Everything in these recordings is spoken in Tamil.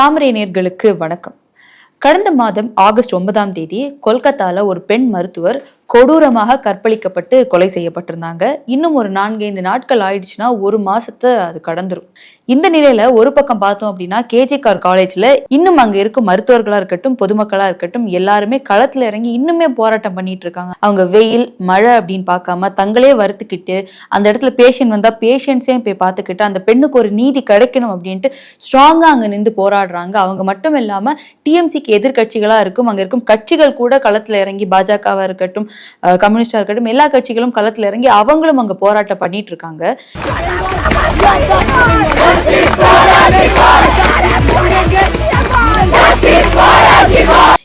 தாமரை நேர்களுக்கு வணக்கம். கடந்த மாதம் ஆகஸ்ட் ஒன்பதாம் தேதி கொல்கத்தால ஒரு பெண் மருத்துவர் கொடூரமாக கற்பழிக்கப்பட்டு கொலை செய்யப்பட்டிருந்தாங்க. இன்னும் ஒரு நான்கைந்து நாட்கள் ஆயிடுச்சுன்னா ஒரு மாசத்தை அது கடந்துரும். இந்த நிலையில ஒரு பக்கம் பார்த்தோம் அப்படின்னா கேஜேகார் காலேஜ்ல இன்னும் அங்க இருக்கும் மருத்துவர்களா இருக்கட்டும் பொதுமக்களா இருக்கட்டும் எல்லாருமே களத்துல இறங்கி இன்னுமே போராட்டம் பண்ணிட்டு இருக்காங்க. அவங்க வெயில் மழை அப்படின்னு பார்க்காம தங்களே வருத்துக்கிட்டு அந்த இடத்துல பேஷண்ட் வந்தா பேஷண்ட்ஸையும் போய் பார்த்துக்கிட்டு அந்த பெண்ணுக்கு ஒரு நீதி கிடைக்கணும் அப்படின்ட்டு ஸ்ட்ராங்கா அங்க நின்று போராடுறாங்க. அவங்க மட்டும் இல்லாம டிஎம்சிக்கு எதிர்கட்சிகளா இருக்கும் அங்க இருக்கும் கட்சிகள் கூட களத்துல இறங்கி பாஜகவா இருக்கட்டும் அஹ் கம்யூனிஸ்டா இருக்கட்டும் எல்லா கட்சிகளும் களத்துல இறங்கி அவங்களும் அங்க போராட்டம் பண்ணிட்டு இருக்காங்க.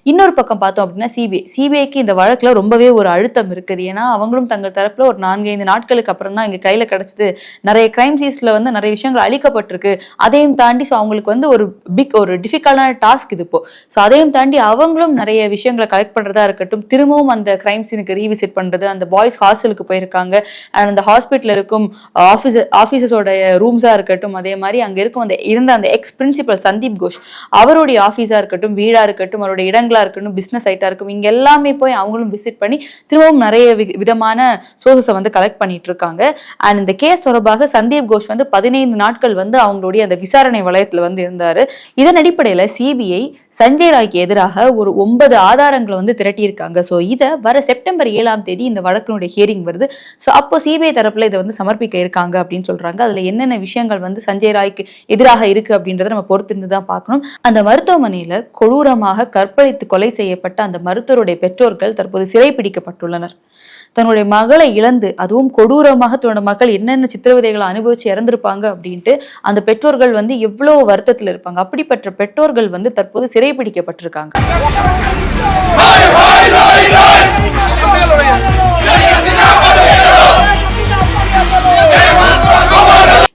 இன்னொரு பக்கம் பார்த்தோம் அப்படின்னா சிபிஐ. சிபிஐக்கு இந்த வழக்கில் ரொம்பவே ஒரு அழுத்தம் இருக்குது. ஏன்னா அவங்களும் தங்கள் தரப்புல ஒரு நான்கைந்து நாட்களுக்கு அப்புறம் தான் இங்கே கையில கிடச்சிது. நிறைய கிரைம் சீஸ்ல வந்து நிறைய விஷயங்கள் அழிக்கப்பட்டிருக்கு. அதையும் தாண்டி ஸோ அவங்களுக்கு வந்து ஒரு பிக் ஒரு டிஃபிகல்ட்டான டாஸ்க் இது இப்போ. ஸோ அதையும் தாண்டி அவங்களும் நிறைய விஷயங்களை கலெக்ட் பண்ணுறதா இருக்கட்டும் திரும்பவும் அந்த கிரைம் சீனுக்கு ரீவிசிட் பண்ணுறது அந்த பாய்ஸ் ஹாஸ்டலுக்கு போயிருக்காங்க. அண்ட் அந்த ஹாஸ்பிட்டல் இருக்கும் ஆஃபீஸ் ஆஃபீஸஸோட ரூம்ஸாக இருக்கட்டும் அதே மாதிரி அங்கே இருக்கும் அந்த இருந்த அந்த எக்ஸ் பிரின்சிபல் சந்தீப் கோஷ் அவருடைய ஆஃபீஸாக இருக்கட்டும் வீடாக இருக்கட்டும் அவருடைய இடங்கள் இருக்கட்டும் பிசினஸ் ஐட்டாக இருக்கும் இங்க எல்லாமே போய் அவங்களும் விசிட் பண்ணி திரும்பவும் நிறைய விதமான சோர்சஸை வந்து கலெக்ட் பண்ணிட்டு இருக்காங்க. அண்ட் இந்த கேஸ் தொடர்பாக சந்தீப் கோஷ் வந்து பதினைந்து நாட்கள் வந்து அவங்களுடைய அந்த விசாரணை வளையத்தில் வந்து இருந்தார். இதன் அடிப்படையில சிபிஐ சஞ்சய் ராய்க்கு எதிராக ஒரு ஒன்பது ஆதாரங்களை வந்து திரட்டியிருக்காங்க. ஸோ இதை வர செப்டம்பர் ஏழாம் தேதி இந்த வழக்கினுடைய ஹியரிங் வருது. ஸோ அப்போ சிபிஐ தரப்புல இதை வந்து சமர்ப்பிக்க இருக்காங்க அப்படின்னு சொல்றாங்க. அதுல என்னென்ன விஷயங்கள் வந்து சஞ்சய் ராய்க்கு எதிராக இருக்கு அப்படின்றத நம்ம பொறுத்திருந்து தான் பார்க்கணும். அந்த மருத்துவமனையில கொடூரமாக கற்பழித்து கொலை செய்யப்பட்ட அந்த மருத்துவருடைய பெற்றோர்கள் தற்போது சிறை பிடிக்கப்பட்டுள்ளனர். தன்னுடைய மகளை இழந்து அதுவும் கொடூரமாக தன்னோட மகள் என்னென்ன சித்திரவதைகளை அனுபவிச்சு இறந்திருப்பாங்க அப்படின்ட்டு அந்த பெற்றோர்கள் வந்து எவ்வளவு வருத்தத்துல இருப்பாங்க. அப்படிப்பட்ட பெற்றோர்கள் வந்து தற்போது சிறை சிறைப்பிடிக்கப்பட்டிருக்காங்க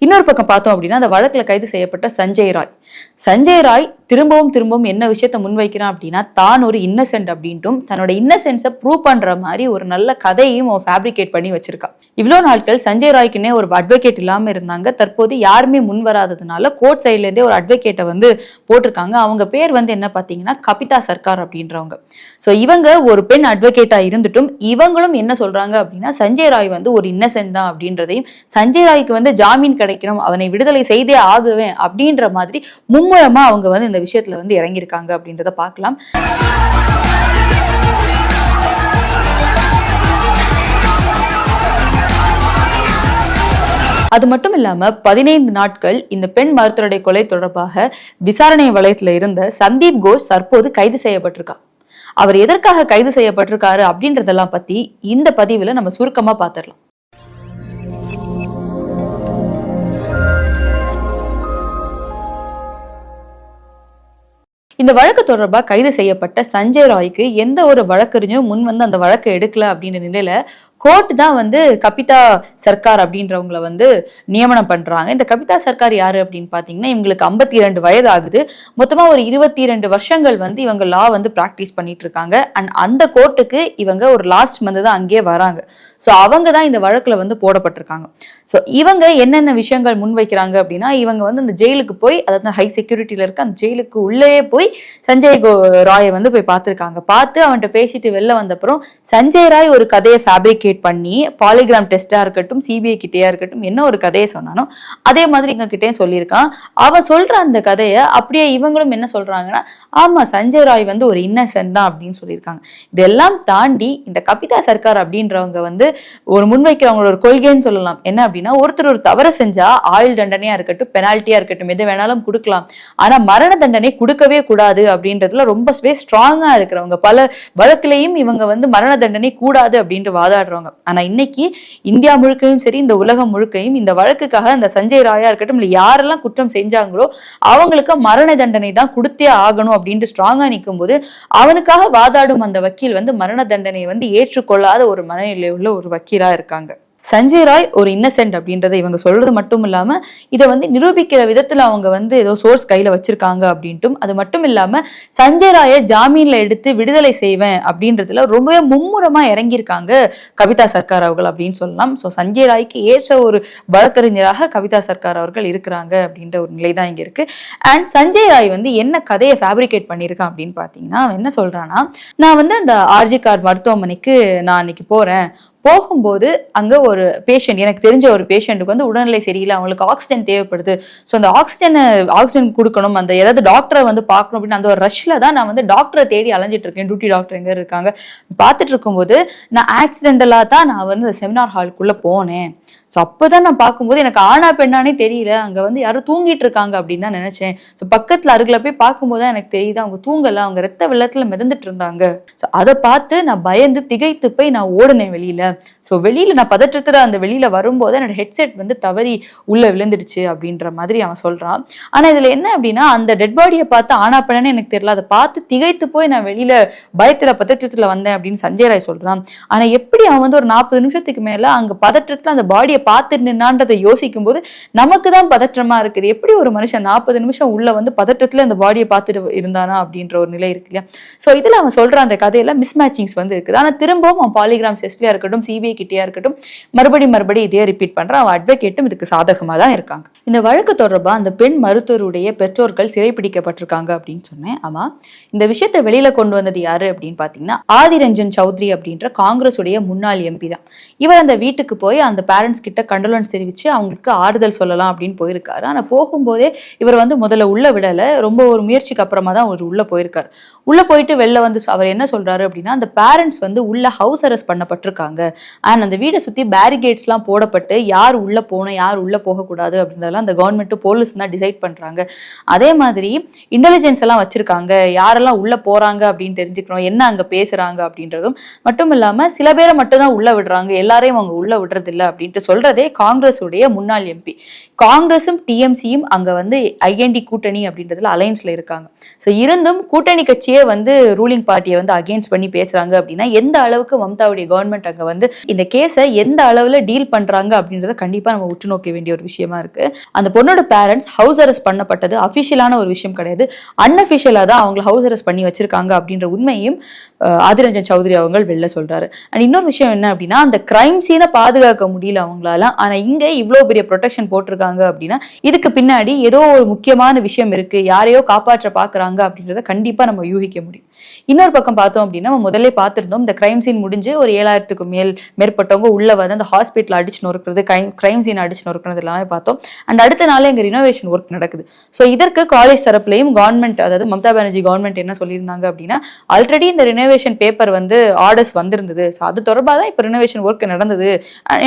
இன்னொரு பக்கம் பார்த்தோம் அப்படின்னா அந்த வழக்குல கைது செய்யப்பட்ட சஞ்சய் ராய். சஞ்சய் ராய் திரும்பவும் திரும்பவும் என்ன விஷயத்த முன்வைக்கிறான் அப்படின்னா தான் ஒரு இன்னசென்ட் அப்படின்ட்டும் தன்னோட இன்னசென்ஸை ப்ரூவ் பண்ற மாதிரி ஒரு நல்ல கதையையும் அவன் ஃபேப்ரிகேட் பண்ணி வச்சிருக்கான் இவ்வளோ நாட்கள் சஞ்சய் ராய்க்குன்னே ஒரு அட்வொகேட் இல்லாம இருந்தாங்க. தற்போது யாருமே முன் வராததுனால கோர்ட் சைட்ல இருந்தே ஒரு அட்வொகேட்டை வந்து போட்டிருக்காங்க. அவங்க பேர் வந்து என்ன பார்த்தீங்கன்னா கபிதா சர்க்கார் அப்படின்றவங்க. ஸோ இவங்க ஒரு பெண் அட்வொகேட்டா இருந்துட்டும் இவங்களும் என்ன சொல்றாங்க அப்படின்னா சஞ்சய் ராய் வந்து ஒரு இன்னசென்ட் தான் அப்படின்றதையும் சஞ்சய் ராய்க்கு வந்து ஜாமீன் கிடைக்கணும் அவனை விடுதலை செய்தே ஆகுவேன் அப்படின்ற மாதிரி மும்முரமா அவங்க வந்து இந்த விஷயத்துல வந்து இறங்கியிருக்காங்க அப்படின்றத பார்க்கலாம். அது மட்டும் இல்லாம பதினைந்து நாட்கள் இந்த பெண் மருத்துவருடைய கொலை தொடர்பாக விசாரணை வளையத்துல இருந்த சந்தீப் கோஷ் தற்போது கைது செய்யப்பட்டிருக்கா. அவர் எதற்காக கைது செய்யப்பட்டிருக்காரு அப்படின்றதெல்லாம் பத்தி இந்த பதிவுல நம்ம சுருக்கமா பாத்திரலாம் இந்த வழக்கு தொடர்பாக கைது செய்யப்பட்ட சஞ்சய் ராய்க்கு எந்த ஒரு வழக்கறிஞரும் முன் வந்து அந்த வழக்கை எடுக்கல அப்படின்ற நிலையில கோர்ட் தான் வந்து கபிதா சர்க்கார் அப்படின்றவங்கள வந்து நியமனம் பண்றாங்க. இந்த கபிதா சர்க்கார் யாரு அப்படின்னு பாத்தீங்கன்னா இவங்களுக்கு ஐம்பத்தி இரண்டு வயது ஆகுது மொத்தமா ஒரு இருபத்தி இரண்டு வருஷங்கள் வந்து இவங்க லா வந்து பிராக்டிஸ் பண்ணிட்டு இருக்காங்க. அண்ட் அந்த கோர்ட்டுக்கு இவங்க ஒரு லாஸ்ட் மந்த் தான் அங்கேயே வராங்க. ஸோ அவங்க தான் இந்த வழக்குல வந்து போடப்பட்டிருக்காங்க. ஸோ இவங்க என்னென்ன விஷயங்கள் முன்வைக்கிறாங்க அப்படின்னா இவங்க வந்து அந்த ஜெயிலுக்கு போய் அதாவது ஹை செக்யூரிட்டியில இருக்க அந்த ஜெயிலுக்கு உள்ளேயே போய் சஞ்சய் கோ ராயை வந்து போய் பார்த்துருக்காங்க. பார்த்து அவன்கிட்ட பேசிட்டு வெளில வந்தப்புறம் சஞ்சய் ராய் ஒரு கதையை ஃபேப்ரிகேட் பண்ணி பாலிகிராம் டெஸ்டா இருக்கட்டும் சிபிஐ கிட்டேயா இருக்கட்டும் என்ன ஒரு கதையை சொன்னானோ அதே மாதிரி எங்க கிட்டேயும் சொல்லியிருக்கான். அவன் சொல்ற அந்த கதையை அப்படியே இவங்களும் என்ன சொல்றாங்கன்னா ஆமா சஞ்சய் ராய் வந்து ஒரு இன்னசென்ட் தான் அப்படின்னு சொல்லியிருக்காங்க. இதெல்லாம் தாண்டி இந்த கபிதா சர்க்கார் அப்படின்றவங்க வந்து ஒரு முன்வைக்கிறவங்களோட ஒரு கொள்கைன்னு சொல்லலாம். என்ன அப்படின்னா ஒருத்தர் ஒரு தவறு செஞ்சா ஆயுள் தண்டனையா இருக்கட்டும் பெனால்ட்டியா இருக்கட்டும் எது வேணாலும் கொடுக்கலாம். ஆனா மரண தண்டனை கொடுக்கவே கூடாது. அப்படின்றதுல ரொம்பவே ஸ்ட்ராங்கா இருக்கிறவங்க. பல வழக்குலையும் இவங்க வந்து மரண தண்டனை கூடாது அப்படின்ட்டு வாதாடுறவங்க. ஆனா இன்னைக்கு இந்தியா முழுக்கையும் சரி இந்த உலகம் முழுக்கையும் இந்த வழக்குக்காக அந்த சஞ்சய் ராயா இருக்கட்டும் இல்ல யாரெல்லாம் குற்றம் செஞ்சாங்களோ அவங்களுக்கு மரண தண்டனை தான் கொடுத்தே ஆகணும் அப்படின்ட்டு ஸ்ட்ராங்கா நிற்கும் போது அவனுக்காக வாதாடும் அந்த வக்கீல் வந்து மரண தண்டனையை வந்து ஏற்றுக்கொள்ளாத ஒரு மனநிலை உள்ள ஒரு வக்கீலா இருக்காங்க. சஞ்சய் ராய் ஒரு இன்னசென்ட் அப்படின்றத இவங்க சொல்றது மட்டும் இல்லாம இதை வந்து நிரூபிக்கிற விதத்துல அவங்க வந்து ஏதோ சோர்ஸ் கையில வச்சிருக்காங்க அப்படின்ட்டும் அது மட்டும் இல்லாம சஞ்சய் ராயை ஜாமீன்ல எடுத்து விடுதலை செய்வேன் அப்படின்றதுல ரொம்பவே மும்முரமா இறங்கியிருக்காங்க கவிதா சர்க்கார் அவர்கள் அப்படின்னு சொல்லலாம். ஸோ சஞ்சய் ராய்க்கு ஏற்ற ஒரு வழக்கறிஞராக கவிதா சர்க்கார் அவர்கள் இருக்கிறாங்க அப்படின்ற ஒரு நிலை தான் இங்க இருக்கு. அண்ட் சஞ்சய் ராய் வந்து என்ன கதையை ஃபேப்ரிகேட் பண்ணியிருக்கான் அப்படின்னு பார்த்தீங்கன்னா என்ன சொல்றான்னா நான் வந்து அந்த ஆர்ஜி கார் மருத்துவமனைக்கு நான் அன்னைக்கு போறேன். போகும்போது அங்கே ஒரு பேஷண்ட் எனக்கு தெரிஞ்ச ஒரு பேஷண்ட்டுக்கு வந்து உடல்நிலை சரியில்லை அவங்களுக்கு ஆக்சிஜன் தேவைப்படுது. ஸோ அந்த ஆக்சிஜனை ஆக்சிஜன் கொடுக்கணும் அந்த ஏதாவது டாக்டரை வந்து பார்க்கணும் அப்படின்னு அந்த ஒரு ரஷ்ல தான் நான் வந்து டாக்டரை தேடி அலைஞ்சிட்டு இருக்கேன். டியூட்டி டாக்டர் எங்கே இருக்காங்க. பார்த்துட்டு இருக்கும்போது நான் ஆக்சிடென்டலாக தான் நான் வந்து செமினார் ஹாலுக்குள்ளே போனேன். ஸோ அப்போதான் நான் பார்க்கும்போது எனக்கு ஆனா பெண்ணானே தெரியல. அங்க வந்து யாரும் தூங்கிட்டு இருக்காங்க அப்படின்னு தான் நினைச்சேன். ஸோ பக்கத்துல அருகில் போய் பார்க்கும்போது தான் எனக்கு தெரியுது. அவங்க தூங்கல. அவங்க ரத்த வெள்ளத்தில் மிதந்துட்டு இருந்தாங்க. ஸோ அதை பார்த்து நான் பயந்து திகைத்து போய் நான் ஓடினேன் வெளியில. ஸோ வெளியில நான் பதற்றத்துல அந்த வெளியில வரும்போது என்னோட ஹெட்செட் வந்து தவறி உள்ள விழுந்துடுச்சு அப்படின்ற மாதிரி அவன் சொல்றான். ஆனா இதுல என்ன அப்படின்னா அந்த டெட் பாடியை பார்த்து ஆனா பெண்ணனே எனக்கு தெரியல. அதை பார்த்து திகைத்து போய் நான் வெளியில பயத்துல பதற்றத்துல வந்தேன் அப்படின்னு சஞ்சய் ராய் சொல்றான். ஆனா எப்படி அவன் வந்து ஒரு நாற்பது நிமிஷத்துக்கு மேல அங்க பதற்றத்துல அந்த பாடியை பார்த்து நின்னான்றதை யோசிக்கும் போது நமக்கு தான் பதற்றமா இருக்குது. எப்படி ஒரு மனுஷன் நாற்பது நிமிஷம் உள்ள வந்து பதற்றத்துல அந்த பாடியை பார்த்துட்டு இருந்தானா அப்படின்ற ஒரு நிலை இருக்கு இல்லையா? ஸோ இதுல அவன் சொல்ற அந்த கதையில மிஸ்மேட்சிங்ஸ் வந்து இருக்குது. ஆனா திரும்பவும் அவன் பாலிகிராம் டெஸ்ட்லயா இருக்கட்டும் சிபிஐ கிட்டயா இருக்கட்டும் மறுபடி மறுபடி இதே ரிப்பீட் பண்றான். அவன் அட்வொகேட்டும் இதுக்கு சாதகமா தான் இருக்காங்க. இந்த வழக்கு தொடர்பா அந்த பெண் மருத்துவருடைய பெற்றோர்கள் சிறைப்பிடிக்கப்பட்டிருக்காங்க அப்படின்னு சொன்னேன். ஆமா இந்த விஷயத்தை வெளியில கொண்டு வந்தது யாரு அப்படின்னு பாத்தீங்கன்னா ஆதிரஞ்சன் சௌத்ரி அப்படின்ற காங்கிரஸ் உடைய முன்னாள் எம்பி தான். இவர் அந்த வீட்டுக்கு போய் அந்த பேரண்ட்ஸ் கிட்ட கண்டலன்ஸ் தெரிவிச்சு அவங்களுக்கு ஆறுதல் சொல்லலாம் அப்படின்னு போயிருக்காரு. ஆனா போகும்போதே இவர் வந்து முதல்ல உள்ள விடல. ரொம்ப ஒரு முயற்சிக்கு அப்புறமா தான் அவர் உள்ள போயிருக்காரு. உள்ள போயிட்டு வெளில வந்து அவர் என்ன சொல்றாரு அப்படின்னா அந்த பேரண்ட்ஸ் வந்து உள்ள ஹவுஸ் அரெஸ்ட் பண்ணப்பட்டிருக்காங்க. அண்ட் அந்த வீடை சுத்தி பேரிகேட்ஸ்லாம் போடப்பட்டு யார் உள்ள போகணும் யார் உள்ள போகக்கூடாது அப்படின்றதெல்லாம் அந்த கவர்மெண்ட் போலீஸ் தான் டிசைட் பண்றாங்க. அதே மாதிரி இன்டெலிஜென்ஸ் எல்லாம் வச்சிருக்காங்க. யாரெல்லாம் உள்ள போறாங்க அப்படின்னு தெரிஞ்சுக்கணும். என்ன அங்க பேசுறாங்க அப்படின்றதும். மட்டும் இல்லாம சில பேரை மட்டும் தான் உள்ள விடுறாங்க. எல்லாரையும் அவங்க உள்ள விடுறதில்ல அப்படின்ட்டு சொல்ல சொல்றதே காங்கிரஸ் உடைய முன்னாள் எம்பி காங்கிரஸும் டிஎம்சியும் அங்க வந்து ஐஎன்டி கூட்டணி அப்படின்றதுல அலையன்ஸ்ல இருக்காங்க. ஸோ இருந்தும் கூட்டணி கட்சியே வந்து ரூலிங் பார்ட்டியை வந்து அகேன்ஸ்ட் பண்ணி பேசுறாங்க அப்படின்னா எந்த அளவுக்கு மம்தாவுடைய கவர்மெண்ட் அங்க வந்து இந்த கேஸை எந்த அளவுல டீல் பண்றாங்க அப்படின்றத கண்டிப்பா நம்ம உற்று நோக்க வேண்டிய ஒரு விஷயமா இருக்கு. அந்த பொண்ணோட பேரண்ட்ஸ் ஹவுஸ் அரெஸ்ட் பண்ணப்பட்டது. அபிஷியலான ஒரு விஷயம் கிடையாது. அன்அபிஷியலா தான் அவங்க ஹவுஸ் அரெஸ்ட் பண்ணி வச்சிருக்காங்க அப்படின்ற உண்மையும் ஆதிரஞ்சன் சௌத்ரி அவங்க வெளில சொல்றாரு. அண்ட் இன்னொரு விஷயம் என்ன அப்படின்னா அந்த கிரைம் சீனை பாதுகாக்க முடியல அவங்களால. ஆனா இங்க இவ்வளவு பெரிய ப்ரொடெக்ஷன் போட்டிருக்காங்க அப்படின்னா இதுக்கு பின்னாடி ஏதோ ஒரு முக்கியமான விஷயம் இருக்கு. யாரையோ காப்பாற்ற பாக்குறாங்க அப்படின்றத கண்டிப்பா நம்ம யூகிக்க முடியும். இன்னொரு பக்கம் பார்த்தோம் அப்படின்னா நம்ம முதல்ல பார்த்திருந்தோம் இந்த கிரைம் சீன் முடிஞ்சு ஒரு ஏழாயிரத்துக்கும் மேல் மேற்பட்டவங்க உள்ள வந்து அந்த ஹாஸ்பிட்டல் அடிச்சு நொறுக்கிறது கிரைம் சீன் அடிச்சு நொறுக்கிறது எல்லாமே பார்த்தோம். அண்ட் அடுத்த நாள் இங்க ரினோவேஷன் ஒர்க் நடக்குது. ஸோ இதற்கு காலேஜ் தரப்புலையும் கவர்மெண்ட் அதாவது மம்தா பானர்ஜி கவர்மெண்ட் என்ன சொல்லியிருந்தாங்க அப்படின்னா ஆல்ரெடி இந்த ரினோவேஷன் பேப்பர் வந்து ஆர்டர்ஸ் வந்திருந்தது. ஸோ அது தொடர்பாக தான் இப்போ ரினோவேஷன் ஒர்க் நடந்தது.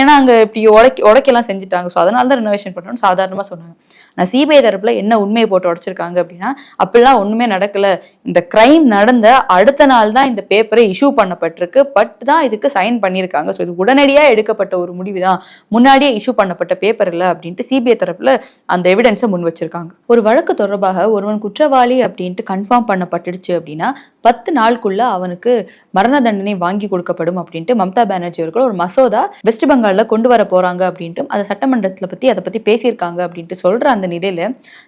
ஏன்னா அங்கே இப்படி உடைக்க உடைக்கலாம் செஞ்சுட்டாங்க. ஸோ அதனால தான் ரினோவேஷன் பண்ணணும்னு சாதாரணமாக சொன்னாங்க. நான் சிபிஐ தரப்புல என்ன உண்மையை போட்டு உடைச்சிருக்காங்க அப்படின்னா அப்படிலாம் ஒன்றுமே நடக்கல. இந்த கிரைம் நடந்த அடுத்த நாள் தான் இந்த பேப்பரை இஷ்யூ பண்ணப்பட்டிருக்கு. பட் தான் இதுக்கு சைன் பண்ணியிருக்காங்க ஸோ இது உடனடியாக எடுக்கப்பட்ட ஒரு முடிவு தான் முன்னாடியே இஷ்யூ பண்ணப்பட்ட பேப்பர் இல்லை அப்படின்ட்டு சிபிஐ தரப்பில் அந்த எவிடன்ஸை முன் வச்சிருக்காங்க. ஒரு வழக்கு தொடர்பாக ஒருவன் குற்றவாளி அப்படின்ட்டு கன்ஃபார்ம் பண்ணப்பட்டுடுச்சு அப்படின்னா பத்து நாளுக்குள்ள அவனுக்கு மரண தண்டனை வாங்கி கொடுக்கப்படும் அப்படின்ட்டு மம்தா பானர்ஜி அவர்கள் ஒரு மசோதா வெஸ்ட் பெங்காலில் கொண்டு வர போகிறாங்க அப்படின்ட்டு அதை சட்டமன்றத்தில் பற்றி அதை பற்றி பேசியிருக்காங்க அப்படின்ட்டு சொல்கிற அந்த நிலையில்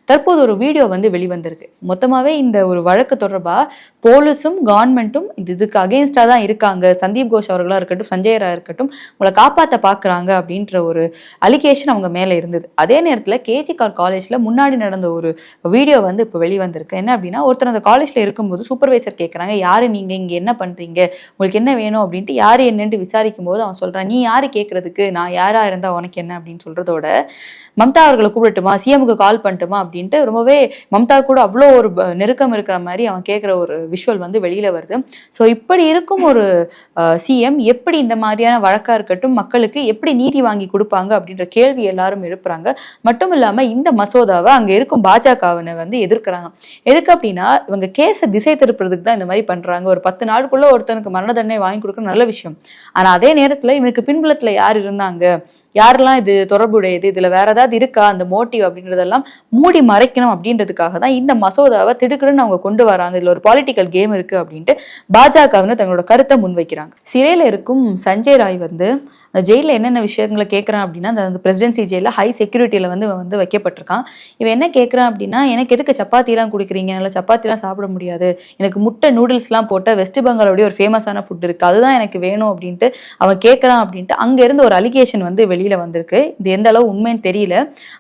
தற்போது ஒரு வீடியோ வந்து வெளிவந்திருக்கு. மொத்தமாகவே இந்த ஒரு வழக்கு தொடர்பாக போலீஸும் கவர்மெண்ட்டும் இது இதுக்கு அகேன்ஸ்டாக தான் இருக்காங்க. சந்தீப் கோஷ் அவர்களா இருக்கட்டும் சஞ்சய் ராய் இருக்கட்டும் உங்களை காப்பாற்ற பாக்குறாங்க அப்படின்ற ஒரு அலிகேஷன் அவங்க மேல இருந்தது. அதே நேரத்தில் கேஜி கார் காலேஜ்ல முன்னாடி நடந்த ஒரு வீடியோ வந்து இப்போ வெளிவந்திருக்கு. என்ன அப்படின்னா ஒருத்தர் அந்த காலேஜ்ல இருக்கும்போது சூப்பர்வைசர் கேட்குறாங்க யாரு நீங்க? இங்க என்ன பண்றீங்க? உங்களுக்கு என்ன வேணும்? அப்படின்ட்டு யார் என்னன்ட்டு விசாரிக்கும் போது அவன் சொல்றான் நீ யார் கேட்கறதுக்கு நான் யாரா இருந்தா உனக்கு என்ன? அப்படின்னு சொல்றதோட மம்தா அவர்களை கூப்பிடட்டுமா? சிஎமுக்கு கால் பண்ணட்டுமா? அப்படின்ட்டு ரொம்பவே மம்தா கூட அவ்வளோ ஒரு நெருக்கம் இருக்கிற மாதிரி அவன் கேட்குற ஒரு விஷுவல் வந்து வெளியில வருது. ஸோ இப்படி இருக்கும் ஒரு சிஎம் எப்படி இந்த மாதிரியான வழக்கா இருக்கட்டும் மக்களுக்கு எப்படி நீதி வாங்கி கொடுப்பாங்க அப்படின்ற கேள்வி எல்லாரும் எழுப்புறாங்க. மட்டும் இல்லாம இந்த மசோதாவை அங்க இருக்கும் பாஜகவினை வந்து எதிர்க்கிறாங்க. எதுக்கு அப்படின்னா இவங்க கேஸை திசை திருப்புறதுக்கு தான் இந்த மாதிரி பண்றாங்க. ஒரு பத்து நாளுக்குள்ள ஒருத்தனுக்கு மரண தண்டனை வாங்கி கொடுக்குற நல்ல விஷயம். ஆனா அதே நேரத்துல இவனுக்கு பின்புலத்தில் யார் இருந்தாங்க? யாரெல்லாம் இது தொடர்புடையது இதுல வேற ஏதாவது இருக்கா அந்த மோட்டிவ் அப்படின்றதெல்லாம் மூடி மறைக்கணும் அப்படின்றதுக்காக தான் இந்த மசோதாவை திடுக்குன்னு அவங்க கொண்டு வராங்க. இதுல ஒரு பாலிட்டிக்கல் கேம் இருக்கு அப்படின்ட்டு பாஜகவினர் தங்களோட கருத்தை முன்வைக்கிறாங்க. சிறையில இருக்கும் சஞ்சய் ராய் வந்து அந்த ஜெயிலில் என்னென்ன விஷயங்களை கேட்குறான் அப்படின்னா அந்த பிரசிடென்சி ஜெயிலில் ஹை செக்யூரிட்டியில் வந்து வந்து வைக்கப்பட்டிருக்கான். இவன் என்ன கேட்குறான் அப்படின்னா எனக்கு எதுக்கு சப்பாத்திலாம் கொடுக்குறீங்க? என்னால் சப்பாத்திலாம் சாப்பிட முடியாது. எனக்கு முட்டை நூடுல்ஸ்லாம் போட்ட வெஸ்ட் பெங்காலோடைய ஒரு ஃபேமஸான ஃபுட் இருக்குது அதுதான் எனக்கு வேணும் அப்படின்ட்டு அவன் கேட்குறான் அப்படின்ட்டு அங்கேருந்து ஒரு அலிகேஷன் வந்து வெளியில் வந்திருக்கு. இது எந்த அளவு உண்மைன்னு தெரியல.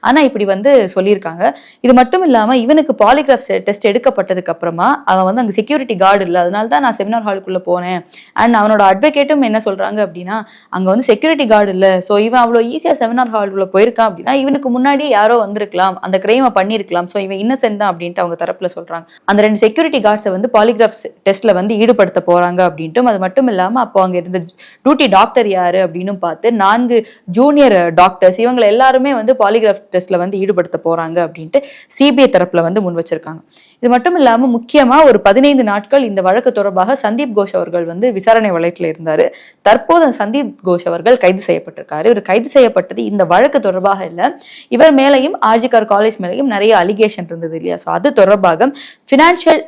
ஆனால் இப்படி வந்து சொல்லியிருக்காங்க. இது மட்டும் இல்லாமல் இவனுக்கு பாலிகிராஃப் டெஸ்ட் எடுக்கப்பட்டதுக்கு அப்புறமா அவன் வந்து அங்கே செக்யூரிட்டி கார்டு இல்லை. அதனால தான் நான் செமினார் ஹாலுக்குள்ளே போனேன். அண்ட் அவனோட அட்வொகேட்டும் என்ன சொல்கிறாங்க அப்படின்னா அங்கே வந்து செக்யூரிட்டி கார்டு இல்லை. ஸோ இவன் அவ்வளோ ஈஸியாக செமினார் உள்ள போயிருக்கான் அப்படின்னா இவனுக்கு முன்னாடி யாரோ வந்திருக்கலாம். அந்த கிரைமை பண்ணியிருக்கலாம். ஸோ இவன் இன்னசென்ட் தான் அப்படின்ட்டு அவங்க தரப்புல சொல்றாங்க. அந்த ரெண்டு செக்யூரிட்டி கார்ட்ஸை வந்து பாலிகிராஃப் டெஸ்ட்ல வந்து ஈடுபடுத்த போறாங்க அப்படின்ட்டும் அது மட்டும் இல்லாமல் அப்போ அங்கே இருந்த டியூட்டி டாக்டர் யாரு அப்படின்னு பார்த்து நான்கு ஜூனியர் டாக்டர்ஸ் இவங்களை எல்லாருமே வந்து பாலிகிராஃப் டெஸ்ட்ல வந்து ஈடுபடுத்த போறாங்க அப்படின்ட்டு சிபிஐ தரப்புல வந்து முன் வச்சிருக்காங்க. இது மட்டும் இல்லாமல் முக்கியமா ஒரு பதினைந்து நாட்கள் இந்த வழக்கு தொடர்பாக சந்தீப் கோஷ் அவர்கள் வந்து விசாரணை வழக்கில் இருந்தார். தற்போது சந்தீப் கோஷ் அவர்கள் கைது செய்யப்பட்டிருக்காரு. இவர் கைது செய்யப்பட்டது இந்த வழக்கு தொடர்பாக இல்லை. இவர் மேலையும் ஆர்ஜிகார் காலேஜ் மேலையும் நிறைய அலிகேஷன் இருந்தது இல்லையா? ஸோ அது தொடர்பாக ஃபினான்ஷியல்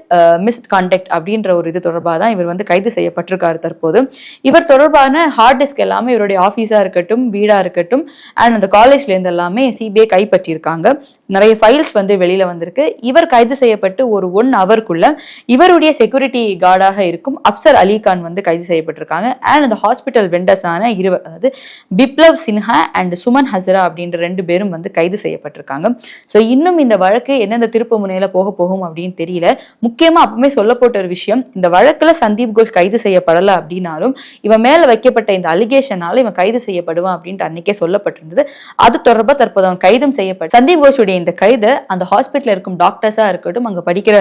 மிஸ் கான்டாக்ட் அப்படின்ற ஒரு இது தொடர்பாக தான் இவர் வந்து கைது செய்யப்பட்டிருக்காரு தற்போது. இவர் தொடர்பான ஹார்ட் டிஸ்க் எல்லாமே இவருடைய ஆஃபீஸாக இருக்கட்டும் வீடாக இருக்கட்டும் அண்ட் அந்த காலேஜ்லேருந்து எல்லாமே சிபிஐ கைப்பற்றியிருக்காங்க. நிறைய ஃபைல்ஸ் வந்து வெளியில் வந்திருக்கு. இவர் கைது செய்யப்பட்டு ஒரு ஒன் ஹவருக்குள்ள இவருடைய செக்யூரிட்டி கார்டாக இருக்கும் அப்சர் அலி கான் வந்து கைது செய்யப்பட்டிருக்காங்க. அண்ட் அந்த ஹாஸ்பிட்டல் வெண்டர்ஸான இருவர் அதாவது பிப்ளவ் சின்ஹா அண்ட் சுமன் ஹசரா அப்படின்ற ரெண்டு பேரும் வந்து கைது செய்யப்பட்டிருக்காங்க. ஸோ இன்னும் இந்த வழக்கு எந்தெந்த திருப்பு முனையில போக போகும் அப்படின்னு தெரியல. முக்கியமா அப்பவுமே சொல்லப்பட்ட ஒரு விஷயம் இந்த வழக்குல சந்தீப் கோஷ் கைது செய்யப்படல அப்படின்னாலும் இவன் மேல வைக்கப்பட்ட இந்த அலிகேஷனால இவன் கைது செய்யப்படுவான் அப்படின்ட்டு அன்னைக்கே சொல்லப்பட்டிருந்தது. அது தொடர்பாக தற்போது அவன் கைதும் செய்யப்பட்டு சந்தீப் கோஷுடைய இந்த கைது அந்த ஹாஸ்பிட்டல் இருக்கும் டாக்டர்ஸா இருக்கட்டும் அங்க படிக்கிற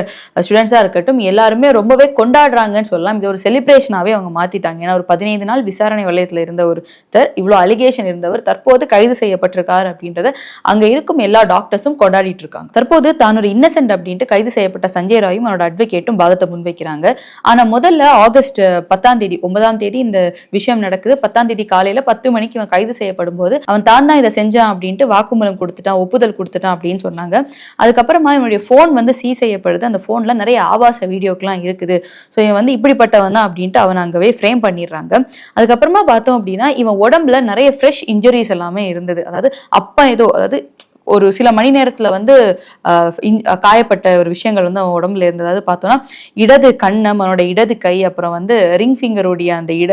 ஸ்டூடெண்ட்ஸா இருக்கட்டும் எல்லாருமே ரொம்பவே கொண்டாடுறாங்கன்னு சொல்லலாம். இது ஒரு செலிப்ரேஷனாவே அவங்க மாத்திட்டாங்க. ஏன்னா ஒரு பதினைந்து நாள் விசாரணை வலயத்துல இருந்த ஒரு ஒருத்தர் இவ்வளோ அலிகேஷன் இருந்தவர் தற்போது கைது செய்யப்பட்டிருக்கார் அப்படின்றத அங்க இருக்கும் எல்லா டாக்டர்ஸும் கொண்டாடிட்டு இருக்காங்க. தற்போது தான் ஒரு இன்னசென்ட் அப்படின்ட்டு கைது செய்யப்பட்ட சஞ்சய் ராயும் அவனோட அட்வொகேட்டும் வாதத்தை முன்வைக்கிறாங்க. ஆனா முதல்ல ஆகஸ்ட் பத்தாம் தேதி ஒன்பதாம் தேதி இந்த விஷயம் நடக்குது. பத்தாம் தேதி காலையில பத்து மணிக்கு இவன் கைது செய்யப்படும் போது அவன் தான் தான் இதை செஞ்சான் அப்படின்ட்டு வாக்குமூலம் கொடுத்துட்டான் ஒப்புதல் கொடுத்துட்டான் அப்படின்னு சொன்னாங்க. அதுக்கப்புறமா இவனுடைய ஃபோன் வந்து சீ செய்யப்படுது. அந்த ஃபோனில் நிறைய ஆபாச வீடியோக்கெல்லாம் இருக்குது. ஸோ இவன் வந்து இப்படிப்பட்டவன் தான் அப்படின்ட்டு அவன் அங்கவே ஃப்ரேம் பண்ணிடுறாங்க. அதுக்கப்புறமா பார்த்தோம் அப்படின்னா இவன் உடம்புல நிறைய ஃப்ரெஷ் இன்ஜுரிஸ் எல்லாமே இருந்தது. அதாவது அப்பா ஏதோ அதாவது ஒரு சில மணி நேரத்துல வந்து இன்- காயப்பட்ட ஒரு விஷயங்கள் வந்து அவன் உடம்புல இருந்ததாவது பார்த்தோம்னா இடது கண்ணம் அவனோட இடது கை அப்புறம் வந்து ரிங் ஃபிங்கருடைய அந்த இட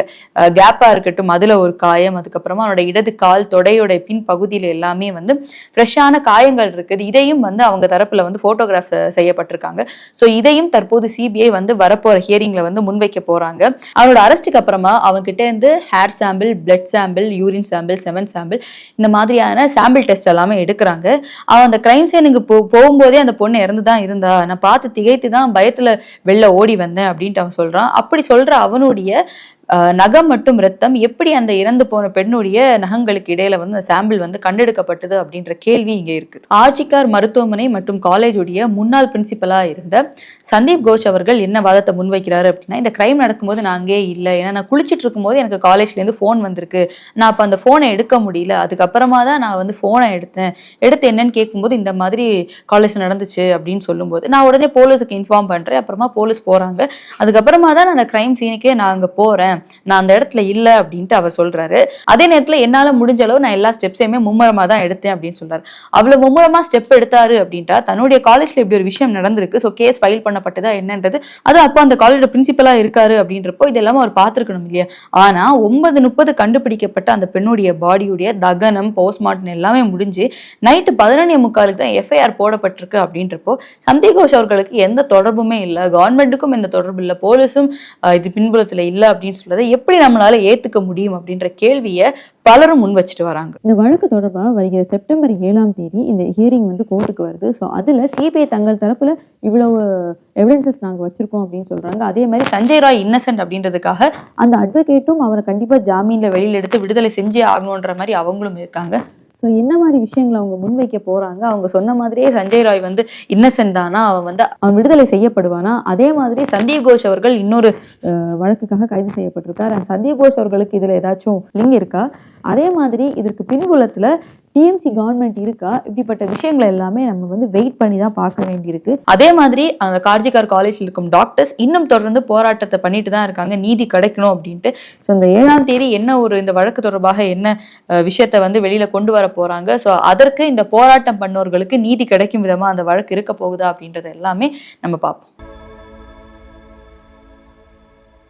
கேப்பா இருக்கட்டும் அதுல ஒரு காயம் அதுக்கப்புறமா அவனோட இடது கால் தொடையோட பின் பகுதியில் எல்லாமே வந்து ஃப்ரெஷ்ஷான காயங்கள் இருக்குது. இதையும் வந்து அவங்க தரப்புல வந்து போட்டோகிராஃப் செய்யப்பட்டிருக்காங்க. ஸோ இதையும் தற்போது சிபிஐ வந்து வரப்போற ஹியரிங்ல வந்து முன்வைக்க போறாங்க. அவனோட அரெஸ்ட்டுக்கு அப்புறமா அவங்க கிட்ட இருந்து hair sample blood sample urine sample seven sample இந்த மாதிரியான சாம்பிள் டெஸ்ட் எல்லாமே எடுக்கிறாங்க. அவன் அந்த கிரைம் சீனுக்கு போ போகும்போதே அந்த பொண்ணு இறந்து தான் இருந்தா. நான் பார்த்து திகைத்து தான் பயத்துல வெளில ஓடி வந்தேன் அப்படின்ட்டு அவன் சொல்றான். அப்படி சொல்ற அவனுடைய நகம் மற்றும் ரத்தம் எப்படி அந்த இறந்து போன பெண்ணுடைய நகங்களுக்கு இடையில வந்து அந்த சாம்பிள் வந்து கண்டெடுக்கப்பட்டது அப்படின்ற கேள்வி இங்க இருக்கு. ஆர்ஜிகார் மருத்துவமனை மற்றும் காலேஜுடைய முன்னாள் பிரின்சிபலா இருந்த சந்தீப் கோஷ் அவர்கள் என்ன வாதத்தை முன்வைக்கிறாரு அப்படின்னா இந்த கிரைம் நடக்கும்போது நான் அங்கே இல்லை. ஏன்னா நான் குளிச்சிட்டு இருக்கும்போது எனக்கு காலேஜ்ல இருந்து ஃபோன் வந்திருக்கு. நான் அப்போ அந்த ஃபோனை எடுக்க முடியல. அதுக்கப்புறமா தான் நான் வந்து ஃபோனை எடுத்தேன். எடுத்து என்னன்னு கேட்கும்போது இந்த மாதிரி காலேஜ் நடந்துச்சு அப்படின்னு சொல்லும்போது நான் உடனே போலீஸுக்கு இன்ஃபார்ம் பண்றேன். அப்புறமா போலீஸ் போறாங்க. அதுக்கப்புறமா தான் நான் அந்த கிரைம் சீனுக்கே நான் அங்க போறேன். நான் அந்த இடத்துல இல்ல அப்படின்ட்டு அவர் சொல்றாரு. அதே நேரத்துல என்னால முடிஞ்ச அளவு நான் எல்லா ஸ்டெப்ஸையுமே மும்முரமாக தான் எடுத்தேன் அப்படின்னு சொல்றாரு. அவ்வளவு மும்முரமாக ஸ்டெப் எடுத்தாரு அப்படின்ட்டா தன்னுடைய காலேஜ்ல இப்படி ஒரு விஷயம் நடந்திருக்கு. ஸோ கேஸ் ஃபைல் பண்ணப்பட்டதா என்னன்றது அது அப்போ அந்த காலேஜோட பிரின்சிபலா இருக்காரு அப்படின்றப்போ இதெல்லாம் அவர் பார்த்துருக்கணும் இல்லையா? ஆனா ஒன்பது முப்பது கண்டுபிடிக்கப்பட்ட அந்த பெண்ணுடைய பாடியுடைய தகனம் போஸ்ட்மார்ட்டம் எல்லாமே முடிஞ்சு நைட்டு பதினொன்னே முக்காலுக்கு தான் எஃப்ஐஆர் போடப்பட்டிருக்கு அப்படின்றப்போ சந்தேக் அவர்களுக்கு எந்த தொடர்புமே இல்லை. கவர்மெண்ட்டுக்கும் எந்த தொடர்பு இல்லை. போலீஸும் இது பின்புலத்தில் இல்லை அப்படின்னு சொல்றதை எப்படி நம்மளால ஏத்துக்க முடியும் அப்படின்ற கேள்வியை பலரும் முன் வச்சுட்டு வராங்க. இந்த வழக்கு தொடர்பாக வருகிற செப்டம்பர் ஏழாம் தேதி இந்த ஹியரிங் வந்து கோர்ட்டுக்கு வருது. ஸோ அதில் சிபிஐ தங்கள் தரப்புல இவ்வளவு எவிடன்சஸ் நாங்கள் வச்சிருக்கோம் அப்படின்னு சொல்றாங்க. அதே மாதிரி சஞ்சய் ராய் இன்னசென்ட் அப்படின்றதுக்காக அந்த அட்வொகேட்டும் அவரை கண்டிப்பாக ஜாமீன்ல வெளியில எடுத்து விடுதலை செஞ்சே ஆகணுன்ற மாதிரி அவங்களும் இருக்காங்க. ஸோ என்ன மாதிரி விஷயங்களை அவங்க முன்வைக்க போறாங்க? அவங்க சொன்ன மாதிரியே சஞ்சய் ராய் வந்து இன்னசென்ட் தானா அவன் வந்து அவன் விடுதலை செய்யப்படுவானா? அதே மாதிரி சந்தீப் கோஷ் அவர்கள் இன்னொரு அஹ், வழக்குக்காக கைது செய்யப்பட்டிருக்கார். அண்ட் சந்தீப் கோஷ் அவர்களுக்கு இதுல ஏதாச்சும் லிங்க் இருக்கா? அதே மாதிரி இதற்கு பின்புலத்துல டிஎம்சி கவர்மெண்ட் இருக்கா? இப்படிப்பட்ட விஷயங்களை எல்லாமே நம்ம வந்து வெயிட் பண்ணி தான் பார்க்க வேண்டியிருக்கு. அதே மாதிரி அந்த கார்ஜிகார் காலேஜில் இருக்கும் டாக்டர்ஸ் இன்னும் தொடர்ந்து போராட்டத்தை பண்ணிட்டு தான் இருக்காங்க. நீதி கிடைக்கணும் அப்படின்ட்டு. ஸோ இந்த ஏழாம் தேதி என்ன ஒரு இந்த வழக்கு தொடர்பாக என்ன விஷயத்தை வந்து வெளியில கொண்டு வர போறாங்க? ஸோ அதற்கு இந்த போராட்டம் பண்ணவர்களுக்கு நீதி கிடைக்கும் விதமா அந்த வழக்கு இருக்க போகுதா அப்படின்றது எல்லாமே நம்ம பார்ப்போம்.